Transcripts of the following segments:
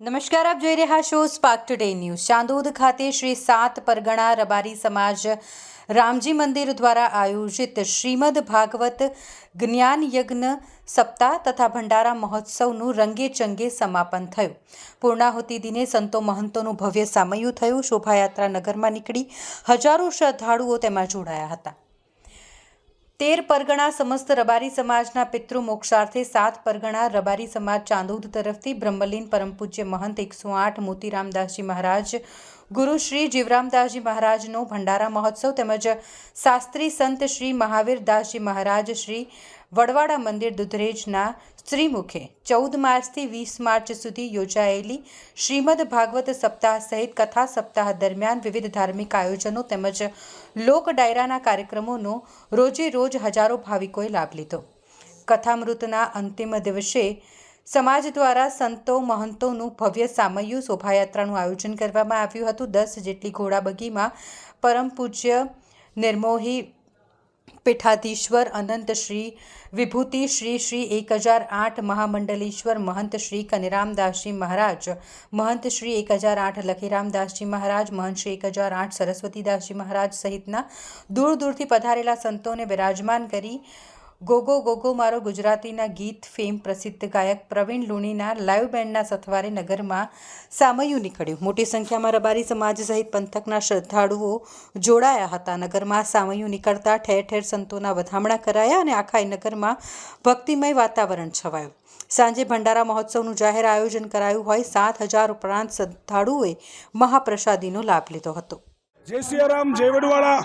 નમસ્કાર, આપ જોઈ રહ્યા છો સ્પાર્ક ટુડે ન્યૂઝ ચાંદોદ ખાતે શ્રી સાત પરગણા રબારી સમાજ રામજી મંદિર દ્વારા આયોજિત શ્રીમદ ભાગવત જ્ઞાન યજ્ઞ સપ્તાહ તથા ભંડારા મહોત્સવનું રંગે ચંગે સમાપન થયું. પૂર્ણાહુતિ દિને સંતો મહંતોનું ભવ્ય સામયું થયું. શોભાયાત્રા નગરમાં નીકળી હજારો શ્રદ્ધાળુઓ તેમાં જોડાયા હતા. તેર પરગણા સમસ્ત રબારી સમાજના પિતૃ મોક્ષાર્થે સાત પરગણા રબારી સમાજ ચાંદોદ તરફથી બ્રહ્મલીન પરમ પૂજ્ય મહંત એકસો આઠ મોતીરામદાસજી મહારાજ, ગુરુ શ્રી જીવરામદાસજી મહારાજનો ભંડારા મહોત્સવ તેમજ શાસ્ત્રી સંત શ્રી મહાવીરદાસજી મહારાજ શ્રી વડવાડા મંદિર દુધરેજના શ્રીમુખે ચૌદ માર્ચથી વીસ માર્ચ સુધી યોજાયેલી શ્રીમદ ભાગવત સપ્તાહ સહિત કથા સપ્તાહ દરમિયાન વિવિધ ધાર્મિક આયોજનો તેમજ લોક ડાયરાના કાર્યક્રમોનો રોજે રોજ હજારો ભાવિકોએ લાભ લીધો. કથામૃતના અંતિમ દિવસે સમાજ દ્વારા સંતો મહંતોનું ભવ્ય સામયું શોભાયાત્રાનું આયોજન કરવામાં આવ્યું હતું. દસ જેટલી ઘોડાબગીમાં પરમ પૂજ્ય નિર્મોહી પીઠાધીશ્વર અનંત શ્રી વિભૂતિ શ્રી શ્રી એક હજાર આઠ મહામંડલેશ્વર મહંત શ્રી કનિરામદાસજી મહારાજ મહંત શ્રી એક હજાર આઠ લખીરામદાસજી મહારાજ મહંત શ્રી એક હજાર આઠ સરસ્વતીદાસજી મહારાજ સહિતના દૂર દૂરથી પધારેલા સંતોને બિરાજમાન કરી ગોગો ગોગો મારો ગુજરાતીના ગીત, ફેમ પ્રસિદ્ધ ગાયક પ્રવીણ લુણીના લાઈવ બેન્ડના સથવારે નગરમાં સામયું નીકળ્યું. મોટી સંખ્યામાં રબારી સમાજ સહિત પંથકના શ્રદ્ધાળુઓ જોડાયા હતા. નગરમાં સામયું નીકળતા ઠેર ઠેર સંતોના વધામણા કરાયા અને આખા નગરમાં ભક્તિમય વાતાવરણ છવાયું. સાંજે ભંડારા મહોત્સવનું જાહેર આયોજન કરાયું હોય સાત હજાર ઉપરાંત શ્રદ્ધાળુઓએ મહાપ્રસાદીનો લાભ લીધો હતો. જય સિયારામ, જય વડવાળા.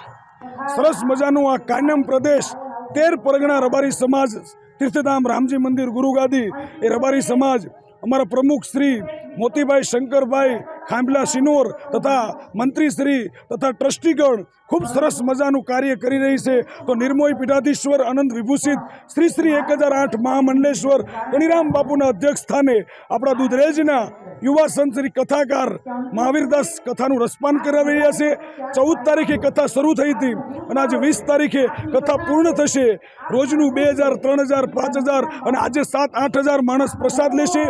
સરસ મજાનું આ કાન્યમ પ્રદેશ તેર પરગણા રબારી સમાજ તીર્થધામ રામજી મંદિર ગુરુગાદી એ રબારી સમાજ અમારા પ્રમુખ શ્રી મોતીભાઈ શંકરભાઈ, ખાંભલા સિનોર તથા મંત્રીશ્રી તથા ટ્રસ્ટીગણ ખૂબ સરસ મજાનું કાર્ય કરી રહી છે. તો નિર્મોહી પીઠાધીશ્વર અનંત વિભૂષિત, શ્રી શ્રી એક હજાર આઠ મહામંડલેશ્વર કનિરામ બાપુના અધ્યક્ષ સ્થાને આપણા દુધરેજના યુવા સંત કથાકાર મહાવીરદાસ કથાનું રસપાન કરાવી રહ્યા છે. ચૌદ તારીખે કથા શરૂ થઈ હતી અને આજે વીસ તારીખે કથા પૂર્ણ થશે. રોજનું બે હજાર, ત્રણ હજાર, પાંચ હજાર અને આજે સાત, આઠ હજાર માણસ પ્રસાદ લેશે.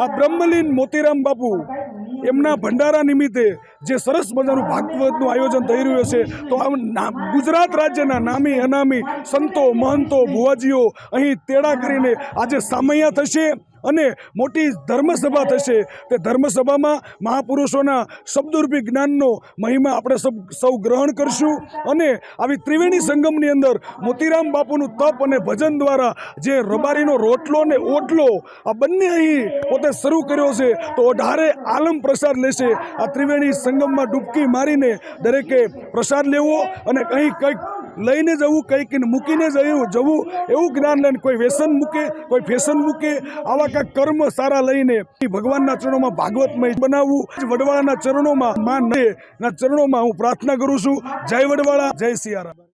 આ બ્રહ્મલીન મોતીરામ બાપુ એમના ભંડારા નિમિત્તે જે સરસ મજાનું ભાગવતનું આયોજન થઈ રહ્યું છે તો આ ગુજરાત રાજ્યના નામી, અનામી સંતો, મહંતો, ભુવાજીઓ અહીં તેડા કરીને આજે સામૈયા થશે. અને મોટી ધર્મસભા થશે. તે ધર્મસભામાં મહાપુરુષોના શબ્દરૂપી જ્ઞાનનો મહિમા આપણે સૌ ગ્રહણ કરશું અને આવી ત્રિવેણી સંગમની અંદર મોતીરામ બાપુનું તપ અને ભજન દ્વારા જે રબારીનો રોટલો ને ઓટલો આ બંને અહીં પોતે શરૂ કર્યો છે, તો અઢારે આલમ પ્રસાદ લેશે. આ ત્રિવેણી સંગમમાં ડૂબકી મારીને દરેકે પ્રસાદ લેવો અને કંઈક કંઈક લઈને જવું, કંઈક મૂકીને જવું જવું, એવું જ્ઞાન લઈને કોઈ વ્યસન મૂકે, કોઈ ફેશન મૂકે, આવા કાંઈક કર્મ સારા લઈને ભગવાનના ચરણોમાં ભાગવતમય બનાવવું વડવાળાના ચરણોમાં માન ના ચરણોમાં હું પ્રાર્થના કરું છું. જય વડવાળા, જય સિયારામ.